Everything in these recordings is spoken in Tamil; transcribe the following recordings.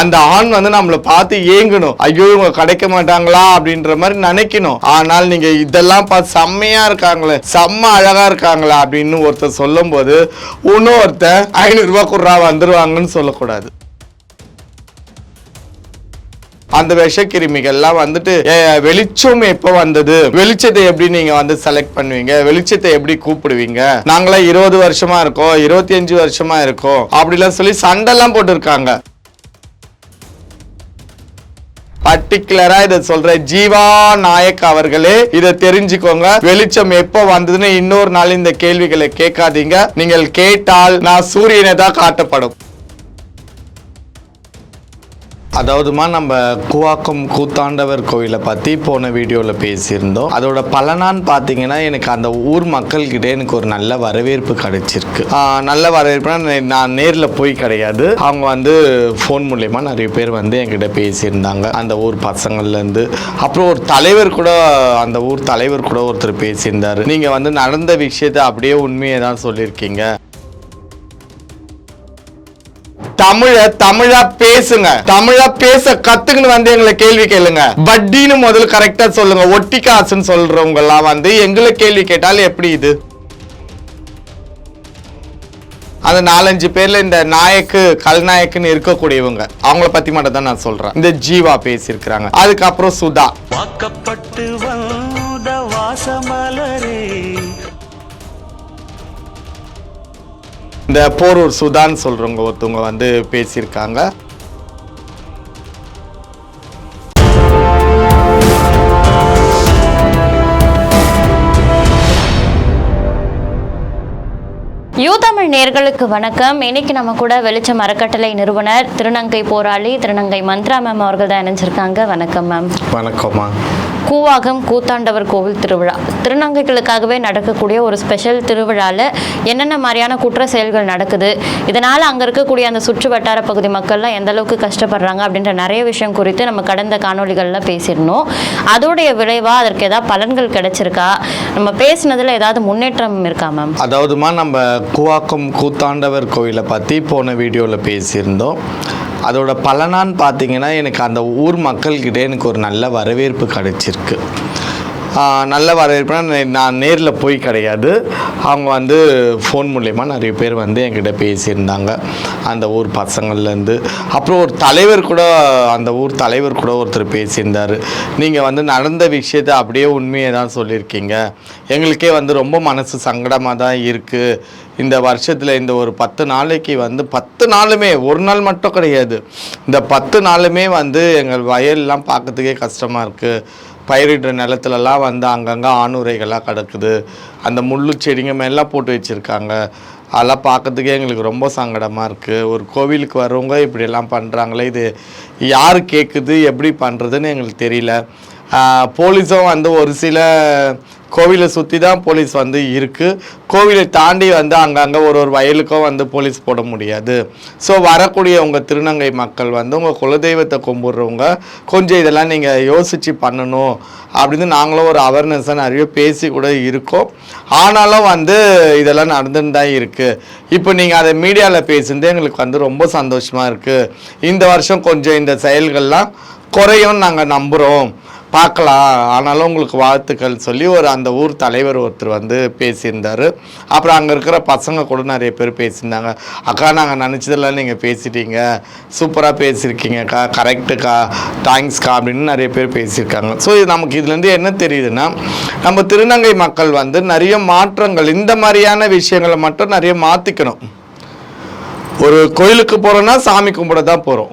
அந்த ஆண் வந்து நம்மளை பார்த்து ஏங்கணும். ஐயோ இவங்க கிடைக்க மாட்டாங்களா அப்படின்ற மாதிரி நினைக்கணும். ஆனால் நீங்க இதெல்லாம் பார்த்து செம்மையா இருக்காங்களே செம்ம அழகா இருக்காங்களா அப்படின்னு ஒருத்தர் சொல்லும் போது இன்னொருத்தன் ஐநூறு ரூபாய் குர்ரா வந்துருவாங்கன்னு சொல்லக்கூடாது. அந்த விஷக்கிருமிகள்லாம் வந்துட்டு வெளிச்சம் எப்போ வந்தது? வெளிச்சத்தை எப்படி நீங்க வந்து செலக்ட் பண்ணுவீங்க? வெளிச்சத்தை எப்படி கூப்பிடுவீங்க? நாங்களாம் இருபது வருஷமா இருக்கோம் இருபத்தி அஞ்சு வருஷமா இருக்கோம். அப்படிலாம் சொல்லி சண்டைலாம் போட்டிருக்காங்க. பர்டிகுலரா இதை சொல்றேன். ஜீவா நாயக் அவர்களே இதை தெரிஞ்சுக்கோங்க. வெளிச்சம் எப்போ வந்ததுன்னு இன்னொரு நாள் இந்த கேள்விகளை கேட்காதீங்க. நீங்கள் கேட்டால் நான் சூரியனை தான் காட்டப்படும். அதாவதுமா நம்ம கூவாக்கம் கூத்தாண்டவர் கோயிலை பற்றி போன வீடியோவில் பேசியிருந்தோம். அதோட பலனான்னு பார்த்தீங்கன்னா எனக்கு அந்த ஊர் மக்கள்கிட்ட எனக்கு ஒரு நல்ல வரவேற்பு கிடைச்சிருக்கு. நல்ல வரவேற்புனா நே- நான் நேரில் போய் கிடையாது. அவங்க வந்து ஃபோன் மூலயமா நிறைய பேர் வந்து என்கிட்ட பேசியிருந்தாங்க. அந்த ஊர் பசங்கள்லேருந்து அப்புறம் ஒரு தலைவர் கூட அந்த ஊர் தலைவர் கூட ஒருத்தர் பேசியிருந்தார். நீங்கள் வந்து நடந்த விஷயத்தை அப்படியே உண்மையை தான் சொல்லியிருக்கீங்க. தமிழ தமிழா பேசுங்க. தமிழா பேச கத்துக்கணும் வந்து எங்களை கேள்வி கேளுங்க. வட்டின்னு முதல்ல கரெக்டா சொல்லுங்க. ஒட்டி காசுன்னு சொல்றவங்க எல்லாம் வந்து எங்களை கேள்வி கேட்டால் எப்படி இது? அந்த நாலஞ்சு பேர்ல இந்த நாயக்கு கல்நாயக்குன்னு இருக்கக்கூடியவங்க அவங்கள பத்தி மட்டும் தான் நான் சொல்றேன். இந்த ஜீவா பேசியிருக்கிறாங்க. அதுக்கப்புறம் சுதா. வாக்கப்பட்டு வந்த வாசமலரே இந்த போரூர் சுதான்னு சொல்றவங்க ஒருத்தவங்க வந்து பேசியிருக்காங்க. யூ தமிழ் நேர்களுக்கு வணக்கம். இன்னைக்கு நம்ம கூட வெளிச்சம் அறக்கட்டளை நிறுவனர் திருநங்கை போராளி திருநங்கை மந்த்ரா மேம் அவர்கள் தான் இணைஞ்சிருக்காங்க. வணக்கம் மேம் வணக்கம்மா கூவாகம் கூத்தாண்டவர் கோவில் திருவிழா. திருநங்கைகளுக்காகவே நடக்கக்கூடிய ஒரு ஸ்பெஷல் திருவிழாவில் என்னென்ன மாதிரியான குற்ற செயல்கள் நடக்குது இதனால் அங்கே இருக்கக்கூடிய அந்த சுற்று வட்டார பகுதி மக்கள்லாம் எந்த அளவுக்கு கஷ்டப்படுறாங்க அப்படின்ற நிறைய விஷயம் குறித்து நம்ம கடந்த காணொலிகளில் பேசியிருந்தோம். அதோடைய விளைவாக அதற்கு ஏதாவது பலன்கள் கிடைச்சிருக்கா? நம்ம பேசினதில் ஏதாவது முன்னேற்றம் இருக்கா மேம் அதாவதுமா நம்ம கூவாக்கம் கூத்தாண்டவர் கோயிலை பற்றி போன வீடியோவில் பேசியிருந்தோம். அதோட பலனான்னு பார்த்தீங்கன்னா எனக்கு அந்த ஊர் மக்கள்கிட்ட எனக்கு ஒரு நல்ல வரவேற்பு கிடைச்சிருக்கு. நல்ல வரவேற்புனா நே- நான் நேரில் போய் கிடையாது. அவங்க வந்து ஃபோன் மூலயமா நிறைய பேர் வந்து என்கிட்ட பேசியிருந்தாங்க. அந்த ஊர் பசங்கள்லேருந்து. அப்புறம் ஒரு தலைவர் கூட அந்த ஊர் தலைவர் கூட ஒருத்தர் பேசியிருந்தார். நீங்கள் வந்து நடந்த விஷயத்தை அப்படியே உண்மையை தான் சொல்லியிருக்கீங்க. எங்களுக்கே வந்து ரொம்ப மனசு சங்கடமாக தான் இருக்குது இந்த வருஷத்தில் இந்த ஒரு பத்து நாளைக்கு வந்து பத்து நாளுமே ஒரு நாள் மட்டும் கிடையாது. இந்த பத்து நாளுமே வந்து எங்கள் வயல்லாம் பார்க்கறதுக்கே கஷ்டமாக இருக்குது பயிரிடுற நிலத்துலலாம் வந்து அங்கங்கே ஆணுரைகளாக கிடக்குது. அந்த முள்ளு செடிங்க மேலாம் போட்டு வச்சுருக்காங்க. அதெல்லாம் பார்க்கறதுக்கே எங்களுக்கு ரொம்ப சங்கடமாக இருக்குது ஒரு கோவிலுக்கு வரவங்க இப்படியெல்லாம் பண்ணுறாங்களே இது யார் கேட்குது எப்படி பண்ணுறதுன்னு எங்களுக்கு தெரியல. போலீஸும் வந்து ஒரு சில கோவிலை சுற்றி தான் போலீஸ் வந்து இருக்குது கோவிலை தாண்டி வந்து அங்கங்கே ஒரு ஒரு வயலுக்கும் வந்து போலீஸ் போட முடியாது. ஸோ வரக்கூடிய உங்கள் திருநங்கை மக்கள் வந்து உங்கள் குலதெய்வத்தை கும்பிட்றவங்க கொஞ்சம் இதெல்லாம் நீங்கள் யோசித்து பண்ணணும் அப்படின்னு நாங்களும் ஒரு அவேர்னஸாக நிறைய பேசி கூட இருக்கோம். ஆனாலும் வந்து இதெல்லாம் நடந்துன்னு தான் இருக்குது இப்போ நீங்கள் அதை மீடியாவில் பேசுனது எங்களுக்கு வந்து ரொம்ப சந்தோஷமாக இருக்குது இந்த வருஷம் கொஞ்சம் இந்த செயல்கள்லாம் குறையும் நாங்கள் நம்புகிறோம் பார்க்கலாம். ஆனாலும் உங்களுக்கு வாழ்த்துக்கள் சொல்லி ஒரு அந்த ஊர் தலைவர் ஒருத்தர் வந்து பேசியிருந்தார். அப்புறம் அங்கே இருக்கிற பசங்க கூட நிறைய பேர் பேசியிருந்தாங்க. அக்கா நாங்கள் நினச்சதெல்லாம் நீங்கள் பேசிட்டீங்க. சூப்பராக பேசியிருக்கீங்கக்கா கரெக்டுக்கா தேங்க்ஸ்க்கா அப்படின்னு நிறைய பேர் பேசியிருக்காங்க. ஸோ இது நமக்கு இதுலேருந்து என்ன தெரியுதுன்னா நம்ம திருநங்கை மக்கள் வந்து நிறைய மாற்றங்கள் இந்த மாதிரியான விஷயங்களை மட்டும் நிறைய மாற்றிக்கணும் ஒரு கோயிலுக்கு போகிறோன்னா சாமி கும்பிட தான் போகிறோம்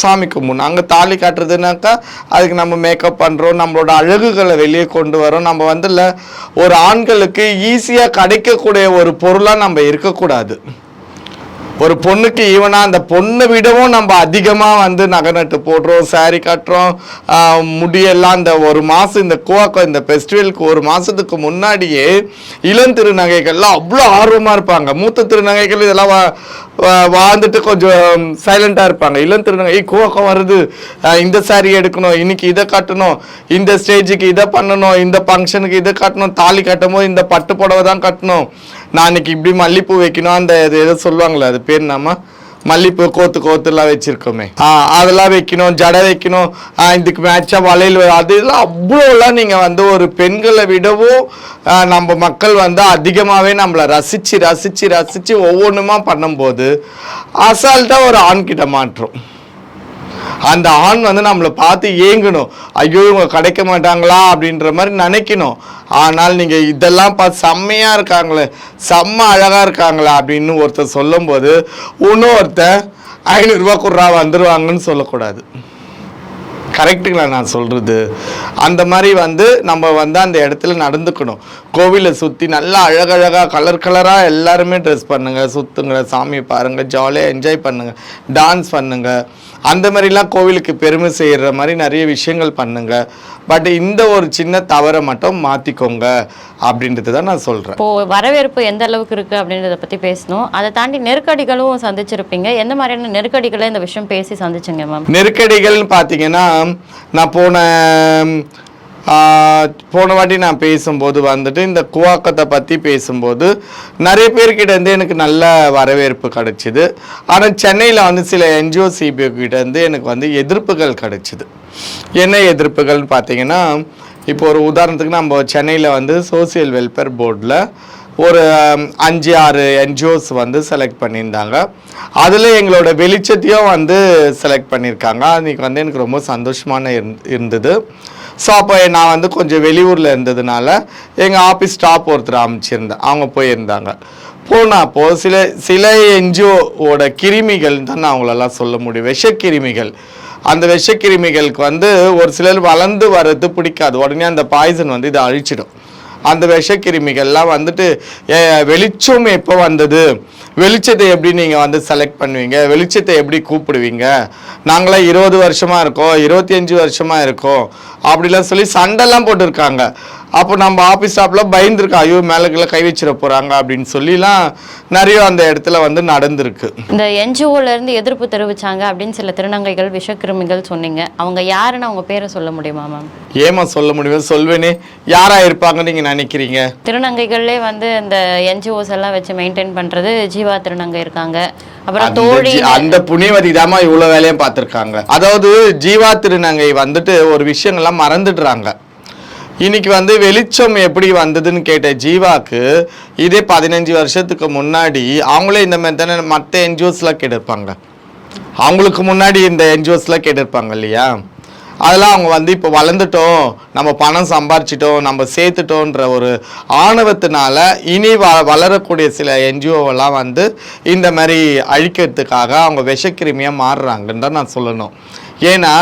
சாமி கும்பிடணும். அங்கே தாலி காட்டுறதுனாக்கா அதுக்கு நம்ம மேக்கப் பண்ணுறோம் நம்மளோட அழகுகளை வெளியே கொண்டு வரோம். நம்ம வந்து ஒரு ஆண்களுக்கு ஈஸியாக கிடைக்கக்கூடிய ஒரு பொருளாக நம்ம இருக்கக்கூடாது. ஒரு பொண்ணுக்கு ஈவனாக அந்த பொண்ணை விடவும் நம்ம அதிகமாக வந்து நகை நட்டு போடுறோம் சாரி கட்டுறோம் முடியெல்லாம் இந்த ஒரு மாதம் இந்த கோவாக்கம் இந்த ஃபெஸ்டிவலுக்கு ஒரு மாதத்துக்கு முன்னாடியே இளம் திருநகைகள்லாம் அவ்வளோ ஆர்வமாக இருப்பாங்க. மூத்த திருநகைகள் இதெல்லாம் வா- வா- வாழ்ந்துட்டு கொஞ்சம் சைலண்டாக இருப்பாங்க. இளம் திருநங்கை "ஏய், கோவாக்கம் வருது. இந்த saree எடுக்கணும். இன்னைக்கு இதை கட்டணும். இந்த ஸ்டேஜுக்கு இதை பண்ணணும். இந்த ஃபங்க்ஷனுக்கு இதை கட்டணும். தாலி கட்டும் போது இந்த பட்டு புடவை தான் கட்டணும். நான் இன்னைக்கு இப்படி மல்லிப்பூ வைக்கணும் அந்த இது ஏதோ சொல்லுவாங்களே அது பேர் நாம மல்லிப்பூ கோத்து கோத்துலாம் வச்சுருக்கோமே. அதெல்லாம் வைக்கணும் ஜடை வைக்கணும் இதுக்கு மேட்சாக வளையல் வை- அது இதெல்லாம் அவ்வளோலாம் நீங்கள் வந்து ஒரு பெண்களை விடவும் நம்ம மக்கள் வந்து அதிகமாகவே நம்மளை ரசித்து ரசித்து ரசித்து ஒவ்வொன்றுமா பண்ணும்போது அசால்ட்டாக ஒரு ஆண்கிட்ட மாற்றோம். அந்த ஆண் வந்து நம்மளை பார்த்து ஏங்கணும். ஐயோ இவங்க கிடைக்க மாட்டாங்களா அப்படின்ற மாதிரி நினைக்கணும். ஆனால் நீங்கள் இதெல்லாம் பார்த்து செம்மையாக இருக்காங்களே செம்ம அழகாக இருக்காங்களா அப்படின்னு ஒருத்தர் சொல்லும்போது இன்னொருத்தன் ஐநூறுரூவா குர்ரா வந்துடுவாங்கன்னு சொல்லக்கூடாது. கரெக்டுங்களா நான் சொல்கிறது அந்த மாதிரி வந்து நம்ம வந்து அந்த இடத்துல நடந்துக்கணும். கோவிலை சுற்றி நல்லா அழகழகாக கலர் கலராக எல்லாருமே ட்ரெஸ் பண்ணுங்க. சுற்றுங்க சாமியை பாருங்கள் ஜாலியாக என்ஜாய் பண்ணுங்க டான்ஸ் பண்ணுங்க. அந்த மாதிரிலாம் கோவிலுக்கு பெருமை செய்கிற மாதிரி நிறைய விஷயங்கள் பண்ணுங்க. பட் இந்த ஒரு சின்ன தவறை மட்டும் மாற்றிக்கோங்க அப்படின்றது தான் நான் சொல்கிறேன் இப்போ வரவேற்பு எந்த அளவுக்கு இருக்கு அப்படின்றத பத்தி பேசணும். அதை தாண்டி நெருக்கடிகளும் சந்திச்சிருப்பீங்க. எந்த மாதிரியான நெருக்கடிகளை இந்த விஷயம் பேசி சந்திச்சுங்க மேம் நெருக்கடிகள்னு பார்த்தீங்கன்னா நான் போன போன வாட்டி நான் பேசும்போது வந்துட்டு இந்த குவாக்கத்தை பற்றி பேசும்போது நிறைய பேர்கிட்டருந்து எனக்கு நல்ல வரவேற்பு கிடைச்சிது. ஆனால் சென்னையில் வந்து சில என்ஜிஓ சிபிஓக்கிட்டேருந்து எனக்கு வந்து எதிர்ப்புகள் கிடைச்சிது. என்ன எதிர்ப்புகள்னு பார்த்தீங்கன்னா இப்போ ஒரு உதாரணத்துக்கு நம்ம சென்னையில் வந்து சோசியல் வெல்ஃபேர் போர்டில் ஒரு அஞ்சு ஆறு என்ஜிஓஸ் வந்து செலக்ட் பண்ணியிருந்தாங்க. அதில் எங்களோட வெளிச்சத்தையும் வந்து செலக்ட் பண்ணியிருக்காங்க. அன்றைக்கி வந்து எனக்கு ரொம்ப சந்தோஷமான இருந்- இருந்தது. ஸோ அப்போ நான் வந்து கொஞ்சம் வெளியூரில் இருந்ததுனால எங்கள் ஆஃபீஸ் ஸ்டாப் ஒருத்தர் அமைச்சிருந்தேன் அவங்க போயிருந்தாங்க. போனப்போ சில சில என்ஜிஓவோட கிருமிகள் தான் நான் அவங்களெல்லாம் சொல்ல முடியும். விஷக்கிருமிகள். அந்த விஷக்கிருமிகளுக்கு வந்து ஒரு சிலர் வளர்ந்து வர்றது பிடிக்காது. உடனே அந்த பாய்சன் வந்து இதை அழிச்சிடும். அந்த விஷக்கிருமிகள்லாம் வந்துட்டு வெளிச்சம் எப்போ வந்தது? வெளிச்சத்தை எப்படி நீங்கள் வந்து செலக்ட் பண்ணுவீங்க? வெளிச்சத்தை எப்படி கூப்பிடுவீங்க? நாங்களாம் இருபது வருஷமாக இருக்கோம் இருபத்தி அஞ்சு வருஷமாக இருக்கோம் அப்படிலாம் சொல்லி சண்டைலாம் போட்டிருக்காங்க. அப்போ நம்ம ஆஃபீஸ் ஸ்டாப்பில் பயந்துருக்கோம். ஐயோ மேலே கீழே கை வச்சிட போகிறாங்க அப்படின்னு சொல்லிலாம் நிறைய அந்த இடத்துல வந்து நடந்திருக்கு. இந்த என்ஜிஓல இருந்து எதிர்ப்பு தெரிவிச்சாங்க அப்படின்னு சில திருநங்கைகள் விஷக்கிருமிகள் சொன்னீங்க. அவங்க யாருன்னு அவங்க பேரை சொல்ல முடியுமா மேம் ஏமா சொல்ல முடியும் சொல்வேனே. யாராக இருப்பாங்கன்னு நீங்கள் நினைக்கிறீங்க? திருநங்கைகள்லே வந்து இந்த என்ஜிஓஸ் எல்லாம் வச்சு மெயின்டைன் பண்றது ஜீவா திருநங்கை இருக்காங்க. அப்புறம் தோழி அந்த புனிவதி தாமா இவ்வளவு வேலையும் பார்த்துருக்காங்க. அதாவது ஜீவா திருநங்கை வந்துட்டு ஒரு விஷயங்கள்லாம் மறந்துடுறாங்க. இன்னைக்கு வந்து வெளிச்சம் எப்படி வந்ததுன்னு கேட்ட ஜீவாக்கு இதே பதினஞ்சு வருஷத்துக்கு முன்னாடி அவங்களே இந்த மாதிரி தானே மற்ற என்ஜிஓஸ்லாம் கேட்டிருப்பாங்க. அவங்களுக்கு முன்னாடி இந்த என்ஜிஓஸ்லாம் கேட்டிருப்பாங்க இல்லையா? அதெல்லாம் அவங்க வந்து இப்போ வளர்ந்துட்டோம் நம்ம பணம் சம்பாரிச்சிட்டோம் நம்ம சேர்த்துட்டோன்ற ஒரு ஆணவத்தினால இனி வ வளரக்கூடிய சில என்ஜிஓவெல்லாம் வந்து இந்த மாதிரி அழிக்கிறதுக்காக அவங்க விஷக்கிருமியாக மாறுறாங்கன்னு தான் நான் சொல்லணும். ஏன்னா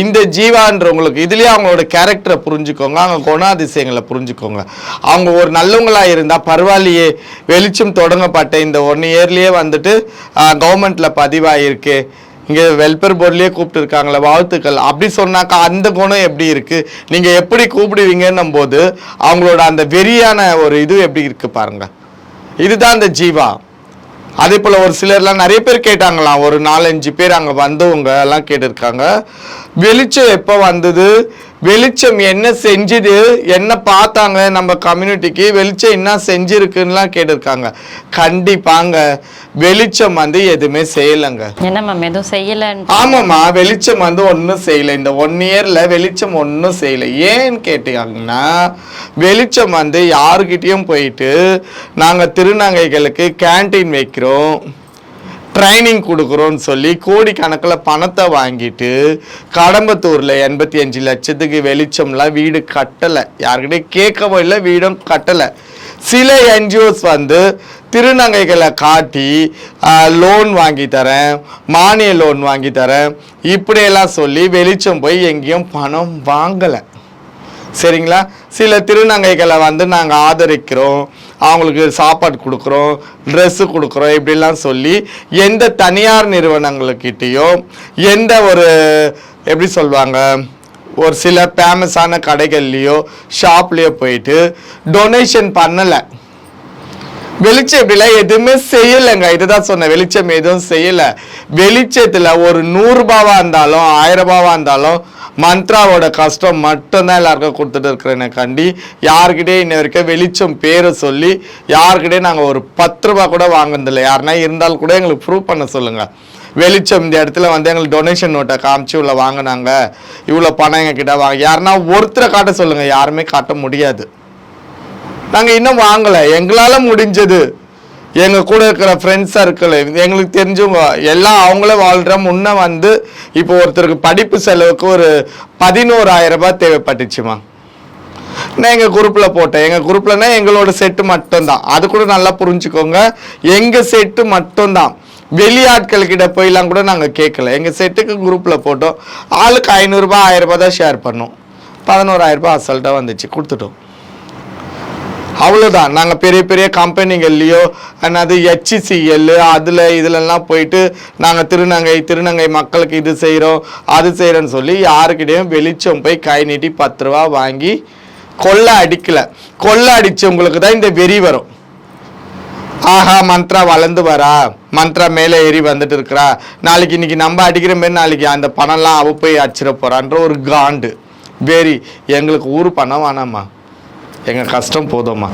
இந்த ஜீவான்றவங்களுக்கு இதுலேயே அவங்களோட கேரக்டரை புரிஞ்சுக்கோங்க. அவங்க குணாதிசயங்களை புரிஞ்சுக்கோங்க. அவங்க ஒரு நல்லவங்களாக இருந்தால் பரவாயில்லையே. வெளிச்சம் தொடங்கப்பட்ட இந்த ஒன் இயர்லேயே வந்துட்டு கவர்மெண்ட்டில் பதிவாகிருக்கு இங்கே வெல்ஃபேர் போர்ட்லேயே கூப்பிட்டுருக்காங்களே வாழ்த்துக்கள். அப்படி சொன்னாக்கா அந்த குணம் எப்படி இருக்குது நீங்கள் எப்படி கூப்பிடுவீங்கன்னும் போது அவங்களோட அந்த வெறியான ஒரு இது எப்படி இருக்குது பாருங்கள் இதுதான் அந்த ஜீவா. அதே போல் ஒரு சிலர்லாம் நிறைய பேர் கேட்டாங்களாம். ஒரு நாலஞ்சு பேர் அங்கே வந்தவங்க எல்லாம் கேட்டிருக்காங்க. வெளிச்சம் எப்போ வந்தது? வெளிச்சம் என்ன செஞ்சுது? என்ன பார்த்தாங்க நம்ம கம்யூனிட்டிக்கு வெளிச்சம் என்ன செஞ்சிருக்குன்னுலாம் கேட்டிருக்காங்க. கண்டிப்பாங்க வெளிச்சம் வந்து எதுவுமே செய்யலைங்க. என்ன மேம் எதுவும் செய்யலன்னு ஆமாம்மா வெளிச்சம் வந்து ஒன்றும் செய்யலை. இந்த ஒன் இயரில் வெளிச்சம் ஒன்றும் செய்யலை. ஏன்னு கேட்டீங்கன்னா வெளிச்சம் வந்து யாருக்கிட்டேயும் போயிட்டு நாங்கள் திருநங்கைகளுக்கு கேண்டீன் வைக்கிறோம். ட்ரைனிங் கொடுக்குறோன்னு சொல்லி கோடிக்கணக்கில் பணத்தை வாங்கிட்டு கடம்பத்தூரில் எண்பத்தி அஞ்சு லட்சத்துக்கு வெளிச்சம்லாம் வீடு கட்டலை. யாருக்கிட்டையும் கேட்கவும் இல்லை வீடும் கட்டலை. சில என்ஜிஓஸ் வந்து திருநங்கைகளை காட்டி லோன் வாங்கி தரேன் மானிய லோன் வாங்கி தரேன் இப்படியெல்லாம் சொல்லி வெளிச்சம் போய் எங்கேயும் பணம் வாங்கலை. சரிங்களா? சில திருநங்கைகளை வந்து நாங்கள் ஆதரிக்கிறோம். அவங்களுக்கு சாப்பாடு கொடுக்குறோம் ட்ரெஸ்ஸு கொடுக்குறோம் இப்படிலாம் சொல்லி எந்த தனியார் நிறுவனங்கள்கிட்டேயோ எந்த ஒரு எப்படி சொல்லுவாங்க ஒரு சில ஃபேமஸான கடைகள்லேயோ ஷாப்லேயோ போயிட்டு டொனேஷன் பண்ணலை. வெளிச்சம் இப்படிலாம் எதுவுமே செய்யலைங்க. இதுதான் சொன்னேன் வெளிச்சம் எதுவும் செய்யலை. வெளிச்சத்தில் ஒரு நூறுரூபாவாக இருந்தாலும் ஆயிரம் இருந்தாலும் மந்த்ராவோட கஷ்டம் மட்டும்தான் எல்லாருக்கும் கொடுத்துட்டு இருக்கிறேன் கண்டி. யாருக்கிட்டே இன்ன வரைக்கும் வெளிச்சம் பேரை சொல்லி யாருக்கிட்டே நாங்கள் ஒரு பத்து ரூபா கூட வாங்கினதில்லை. யாருன்னா இருந்தாலும் கூட எங்களுக்கு ப்ரூவ் பண்ண சொல்லுங்கள் வெளிச்சம் இந்த இடத்துல வந்து எங்களுக்கு டொனேஷன் நோட்டை காமிச்சு இவ்வளோ வாங்கினாங்க. இவ்வளோ பணம் எங்ககிட்ட வாங்க. யாருன்னா ஒருத்தரை காட்ட சொல்லுங்கள் யாருமே காட்ட முடியாது. நாங்கள் இன்னும் வாங்கலை. எங்களால் முடிஞ்சது. எங்கள் கூட இருக்கிற ஃப்ரெண்ட்ஸ் சர்க்கிள் எங்களுக்கு தெரிஞ்சவங்க எல்லாம் அவங்களே வாழ்கிற முன்னே வந்து இப்போ ஒருத்தருக்கு படிப்பு செலவுக்கு ஒரு பதினோராயிரம் ரூபாய் தேவைப்பட்டுச்சுமா. நான் எங்கள் குரூப்பில் போட்டேன். எங்கள் குரூப்லனா எங்களோட செட்டு மட்டும்தான். அது கூட நல்லா புரிஞ்சுக்கோங்க. எங்கள் செட்டு மட்டும்தான். வெளியாட்கள்கிட்ட போயெல்லாம் கூட நாங்கள் கேட்கல எங்கள் செட்டுக்கு குரூப்பில் போட்டோம். ஆளுக்கு ஐநூறுரூபா ஆயிரரூபா தான் ஷேர் பண்ணோம். பதினோராயிரரூபா அசல்ட்டாக வந்துச்சு. கொடுத்துட்டோம். அவ்வளோதான் நாங்கள் பெரிய பெரிய கம்பெனிகள்லையோ என்னது ஹெச்சிசிஎல் அதில் இதுலலாம் போயிட்டு நாங்கள் திருநங்கை திருநங்கை மக்களுக்கு இது செய்கிறோம் அது செய்கிறோன்னு சொல்லி யாருக்கிட்டையும் வெளிச்சம் போய் கை நீட்டி பத்து ரூபா வாங்கி கொள்ளை அடிக்கலை. கொள்ளை அடித்தவங்களுக்கு தான் இந்த வெறி வரும். ஆஹா மந்த்ரா வளர்ந்து வரா. மந்த்ரா மேலே ஏறி வந்துட்டு இருக்கிறா. நாளைக்கு இன்னைக்கு நம்ம அடிக்கிற மாரி நாளைக்கு அந்த பணம்லாம் அவ போய் அடிச்சிட போறான்ற ஒரு காண்டு. வெறி. எங்களுக்கு ஊர் பணம் வேணாமா எங்கள் கஷ்டம் போதும்மா.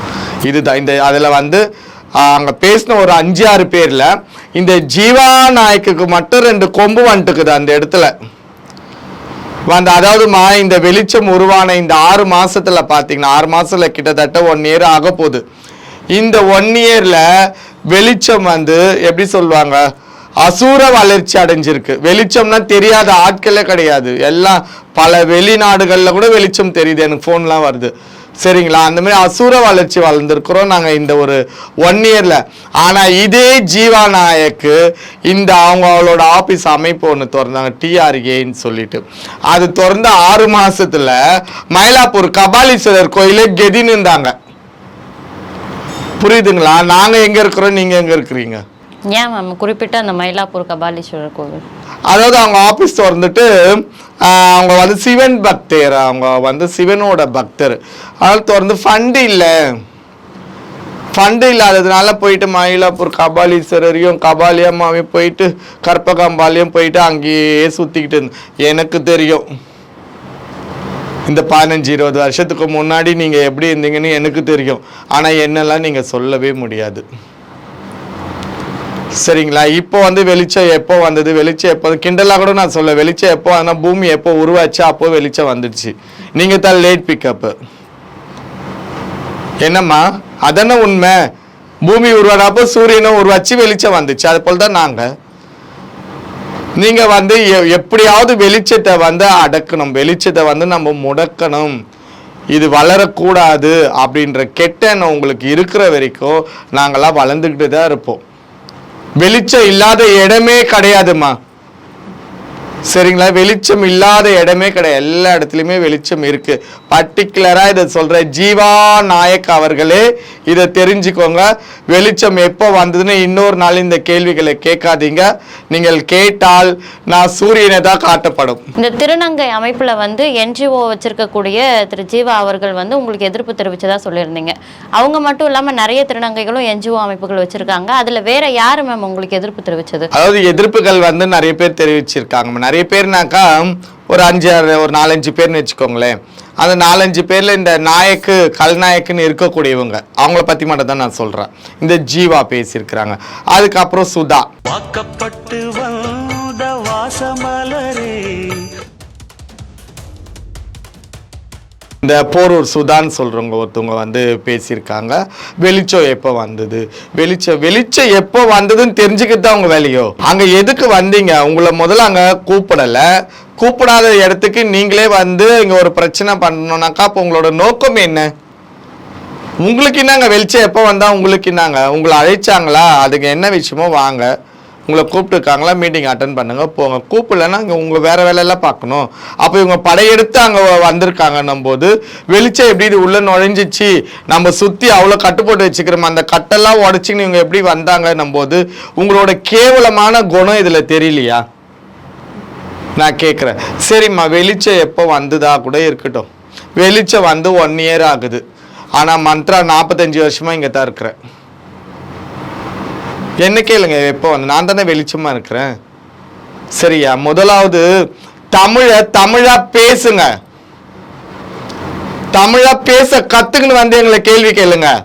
இதுதான் இந்த அதில் வந்து அங்கே பேசின ஒரு அஞ்சு ஆறு பேரில் இந்த ஜீவா நாயக்குக்கு மட்டும் ரெண்டு கொம்பு வந்துட்டுக்குது அந்த இடத்துல. வந்து அதாவதுமா இந்த வெளிச்சம் உருவான இந்த ஆறு மாதத்தில் பார்த்தீங்கன்னா ஆறு மாதத்தில் கிட்டத்தட்ட ஒன் இயர் ஆக போகுது. இந்த ஒன் இயரில் வெளிச்சம் வந்து எப்படி சொல்லுவாங்க அசூர வளர்ச்சி அடைஞ்சிருக்கு. வெளிச்சம்னா தெரியாத ஆட்களே கிடையாது. எல்லாம் பல வெளிநாடுகளில் கூட வெளிச்சம் தெரியுது. எனக்கு ஃபோன்லாம் வருது. சரிங்களா? அந்த மாதிரி அசுர வளர்ச்சி வளர்ந்துருக்குறோம் நாங்கள் இந்த ஒரு ஒன் இயரில் ஆனால் இதே ஜீவா நாயக்கு இந்த அவங்க அவளோட ஆஃபீஸ் அமைப்பு ஒன்று திறந்தாங்க டிஆர்ஏன்னு சொல்லிட்டு. அது திறந்த ஆறு மாதத்தில் மயிலாப்பூர் கபாலீஸ்வரர் கோயிலே கெதின்னு இருந்தாங்க. புரியுதுங்களா? நாங்கள் எங்கே இருக்கிறோம் நீங்கள் எங்கே இருக்கிறீங்க? ஏன் மேம்? குறிப்பிட்ட அந்த மயிலாப்பூர் கபாலீஸ்வரர் கோவில். அதாவது அவங்க ஆஃபீஸ் திறந்துட்டு அவங்க வந்து சிவன் பக்தர். அவங்க வந்து சிவனோட பக்தர். அதனால் திறந்து ஃபண்டு இல்லை. ஃபண்டு இல்லாததுனால போயிட்டு மயிலாப்பூர் கபாலீஸ்வரரையும் கபாலியம்மாவையும் போயிட்டு கற்பகம்பாலையும் போயிட்டு அங்கேயே சுற்றிக்கிட்டு இருந்தேன் எனக்கு தெரியும். இந்த பதினஞ்சு இருபது வருஷத்துக்கு முன்னாடி நீங்கள் எப்படி இருந்தீங்கன்னு எனக்கு தெரியும். ஆனால் என்னெல்லாம் நீங்கள் சொல்லவே முடியாது. சரிங்களா? இப்போ வந்து வெளிச்சம் எப்போ வந்தது? வெளிச்சம் எப்போ? கிண்டலாக கூட நான் சொல்ல வெளிச்சம் எப்போ ஆனால் பூமி எப்போ உருவாச்சா அப்போ வெளிச்சம் வந்துடுச்சு. நீங்கள் தான் லேட் பிக்கப்பு என்னம்மா? அதானே உண்மை? பூமி உருவானப்போ சூரியனும் உருவாச்சு வெளிச்சம் வந்துச்சு. அது போல் தான் நாங்கள் நீங்க வந்து எ- எப்படியாவது வெளிச்சத்தை வந்து அடக்கணும். வெளிச்சத்தை வந்து நம்ம முடக்கணும். இது வளரக்கூடாது அப்படின்ற கெட்ட எண்ணம் உங்களுக்கு இருக்கிற வரைக்கும் நாங்களாம் வளர்ந்துக்கிட்டு தான் இருப்போம். வெளிச்சம் இல்லாத இடமே கிடையாதுமா சரிங்களா? வெளிச்சம் இல்லாத இடமே கிடையாது. எல்லா இடத்துலையுமே வெளிச்சம் இருக்கு. பர்டிகுலரா இதை சொல்ற ஜீவா நாயக் அவர்களே இதை தெரிஞ்சுக்கோங்க. வெளிச்சம் எப்போ வந்ததுன்னு இன்னொரு நாள் இந்த கேள்விகளை கேட்காதீங்க. நீங்கள் கேட்டால் நான் சூரியனை தான் காட்டப்படும். இந்த திருநங்கை அமைப்புல வந்து என்ஜிஓ வச்சிருக்கக்கூடிய திரு ஜீவா அவர்கள் வந்து உங்களுக்கு எதிர்ப்பு தெரிவிச்சதா சொல்லியிருந்தீங்க. அவங்க மட்டும் இல்லாம நிறைய திருநங்கைகளும் என்ஜிஓ அமைப்புகள் வச்சிருக்காங்க. அதுல வேற யாரு மேம் உங்களுக்கு எதிர்ப்பு தெரிவிச்சது? அதாவது எதிர்ப்புகள் வந்து நிறைய பேர் தெரிவிச்சிருக்காங்க. நிறைய பேர்னாக்கா ஒரு அஞ்சு ஆறு ஒரு நாலஞ்சு பேர்னு வச்சுக்கோங்களேன். அந்த நாலஞ்சு பேரில் இந்த நாயக்கு கல்நாயக்குன்னு இருக்கக்கூடியவங்க அவங்கள பற்றி மட்டும் தான் நான் சொல்கிறேன் இந்த ஜீவா பேசியிருக்கிறாங்க. அதுக்கப்புறம் சுதா. வாக்கப்பட்டு வந்த வாசமலரே இந்த போரூர் சுதான் சொல்கிறவங்க ஒருத்தவங்க வந்து பேசியிருக்காங்க. வெளிச்சம் எப்போ வந்தது? வெளிச்சம் வெளிச்சம் எப்போ வந்ததுன்னு தெரிஞ்சுக்கிட்டு தான் அவங்க வேலையோ? அங்கே எதுக்கு வந்தீங்க? உங்களை முதல்ல அங்கே கூப்பிடல. கூப்பிடாத இடத்துக்கு நீங்களே வந்து இங்கே ஒரு பிரச்சனை பண்ணணும்னாக்கா அப்போ உங்களோட நோக்கம் என்ன? உங்களுக்கு என்னங்க வெளிச்சம் எப்போ வந்தால் உங்களுக்கு என்னங்க? உங்களை அழைச்சாங்களா? அதுக்கு என்ன விஷயமோ வாங்க. உங்களை கூப்பிட்டுருக்காங்களா? மீட்டிங் அட்டன் பண்ணுங்க போங்க. கூப்பிடலன்னா இங்கே உங்கள் வேறு வேலையெல்லாம் பார்க்கணும். அப்போ இவங்க படையெடுத்து அங்கே வந்திருக்காங்கன்னும் போது வெளிச்சம் எப்படி இது உள்ளே நுழைஞ்சிச்சு? நம்ம சுற்றி அவ்வளோ கட்டுப்பட்டு வச்சுக்கிறோம் அந்த கட்டெல்லாம் உடச்சின்னு இவங்க எப்படி வந்தாங்கன்னும் போது உங்களோட கேவலமான குணம் இதில் தெரியலையா? நான் கேட்குறேன் சரிம்மா வெளிச்சம் எப்போ வந்ததா கூட இருக்கட்டும். வெளிச்சம் வந்து ஒன் இயர் ஆகுது. ஆனால் மந்த்ரா நாற்பத்தஞ்சு வருஷமாக இங்கே தான் இருக்கிறேன். என்ன கேளுங்க எப்போ வந்து நான் தானே வெளிச்சமா இருக்கிறேன். சரியா? முதலாவது தமிழை தமிழா பேசுங்க. தமிழா பேச கத்துக்குன்னு வந்து எங்களை கேள்வி கேளுங்க.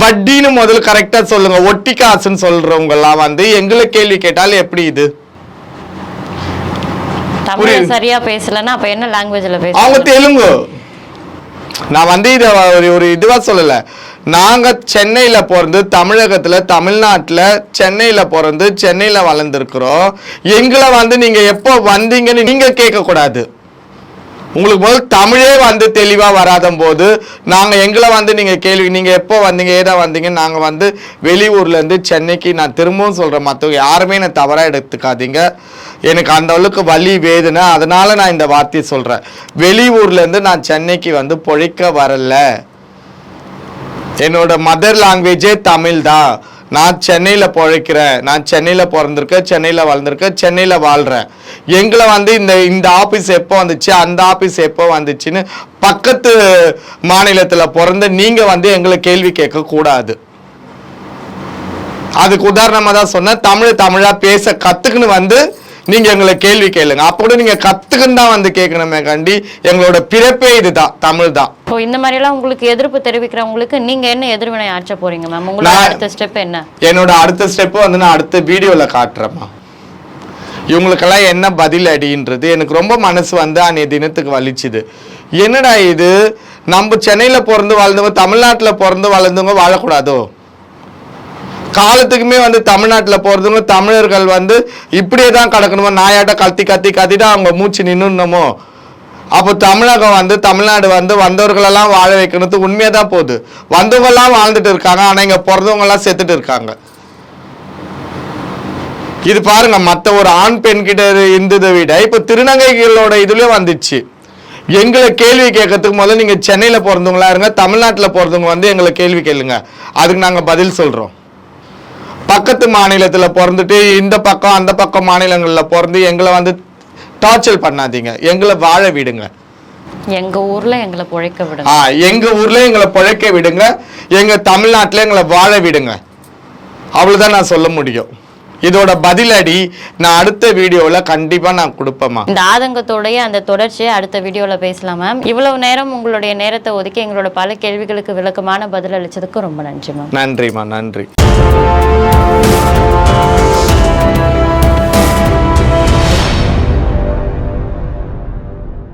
வட்டின்னு முதல்ல கரெக்டா சொல்லுங்க. ஒட்டி காசுன்னு சொல்றவங்க எல்லாம் வந்து எங்களை கேள்வி கேட்டால் எப்படி இது? தமிழ். சரியா பேசலன்னா அப்ப என்ன லாங்குவேஜ்ல அவங்க பேச தெலுங்கு. நான் வந்து இதை ஒரு ஒரு இதுவாக சொல்லலை. நாங்கள் சென்னையில் பிறந்து தமிழகத்தில் தமிழ்நாட்டில் சென்னையில் பிறந்து சென்னையில் வளர்ந்துருக்குறோம். எங்களை வந்து நீங்கள் எப்போ வந்தீங்கன்னு நீங்கள் கேட்கக்கூடாது. உங்களுக்கு முதல் தமிழே வந்து தெளிவாக வராத போது நாங்கள் எங்களை வந்து நீங்கள் கேள்வி நீங்கள் எப்போ வந்தீங்க ஏதா வந்தீங்க நாங்கள் வந்து வெளியூர்லேருந்து சென்னைக்கு நான் திரும்பவும் சொல்கிறேன் மற்றவங்க யாருமே நான் தவறாக எடுத்துக்காதீங்க. எனக்கு அந்த அளவுக்கு வலி வேதனை அதனால் நான் இந்த வார்த்தையை சொல்கிறேன் வெளியூர்லேருந்து நான் சென்னைக்கு வந்து பொழைக்க வரல. என்னோட மதர் லாங்குவேஜே தமிழ் தான் நான் சென்னையில் பிழைக்கிறேன். நான் சென்னையில் பிறந்திருக்கேன் சென்னையில் வளர்ந்துருக்கேன் சென்னையில் வாழ்கிறேன் எங்களை வந்து இந்த இந்த ஆஃபீஸ் எப்போ வந்துச்சு அந்த ஆஃபீஸ் எப்போ வந்துச்சுன்னு பக்கத்து மாநிலத்தில் பிறந்து நீங்கள் வந்து எங்களை கேள்வி கேட்கக்கூடாது அதுக்கு உதாரணமாக தான் சொன்னேன். தமிழ் தமிழாக பேச கற்றுக்குன்னு வந்து நீங்கள் எங்களை கேள்வி கேளுங்க. அப்போ கூட நீங்கள் கற்றுக்குன்னு தான் வந்து கேட்கணுமே கண்டி. எங்களோட பிறப்பே இதுதான் தமிழ் தான் இப்போ இந்த மாதிரி எல்லாம் உங்களுக்கு எதிர்ப்பு தெரிவிக்கிறவங்களுக்கு நீங்க என்ன எதிர்வினை ஆற்ற போறீங்க மேம் உங்களோட அடுத்த ஸ்டெப் என்ன? என்னோட அடுத்த ஸ்டெப்பு வந்து நான் அடுத்த வீடியோவில் காட்டுறேம்மா இவங்களுக்கெல்லாம் என்ன பதில் அடின்றது எனக்கு ரொம்ப மனசு வந்து அன்னைய தினத்துக்கு வலிச்சுது. என்னடா இது? நம்ம சென்னையில் பிறந்து வாழ்ந்தவங்க தமிழ்நாட்டில் பிறந்து வளர்ந்தவங்க வாழக்கூடாதோ? காலத்துக்குமே வந்து தமிழ்நாட்டில் போகிறதுங்க தமிழர்கள் வந்து இப்படியே தான் கிடக்கணுமோ? நாயாட்ட கத்தி கத்தி கத்தி தான் அவங்க மூச்சு நின்றுணுமோ அப்போ தமிழகம் வந்து தமிழ்நாடு வந்து வந்தவர்களெல்லாம் வாழ வைக்கணுது உண்மையாக தான் போகுது. வந்தவங்கெல்லாம் வாழ்ந்துட்டு இருக்காங்க ஆனால் இங்கே பிறந்தவங்கெல்லாம் செத்துட்டு இருக்காங்க. இது பாருங்க மற்ற ஒரு ஆண் பெண் கிட்ட இருந்ததை விட இப்போ திருநங்கைகளோட இதுலேயும் வந்துச்சு. எங்களை கேள்வி கேட்கறதுக்கு முதல்ல நீங்கள் சென்னையில் பிறந்தவங்களா இருங்க தமிழ்நாட்டில் பிறந்தவங்க வந்து எங்களை கேள்வி கேளுங்க. அதுக்கு நாங்கள் பதில் சொல்கிறோம் பக்கத்து மாநிலத்துல பிறந்துட்டு இந்த பக்கம் அந்த பக்கம் மாநிலங்கள்ல பிறந்து எங்களை வந்து டார்ச்சர் பண்ணாதீங்க. எங்களை வாழ விடுங்க. எங்க ஊர்ல எங்களை பொழைக்க விடுங்க. ஆ எங்க ஊர்ல எங்களை பிழைக்க விடுங்க. எங்க தமிழ்நாட்டுல எங்களை வாழ விடுங்க. அவ்வளவுதான் நான் சொல்ல முடியும். இதோட பதிலடி நான் அடுத்த வீடியோவில் கண்டிப்பாக நான் கொடுப்பேம்மா இந்த ஆதங்கத்தோடைய அந்த தொடர்ச்சியை அடுத்த வீடியோல பேசலாம் மேம். இவ்வளவு நேரம் உங்களுடைய நேரத்தை ஒதுக்கி எங்களோட பல கேள்விகளுக்கு விளக்கமான பதில் அளிச்சதுக்கு ரொம்ப நன்றி மேம். நன்றிம்மா நன்றி.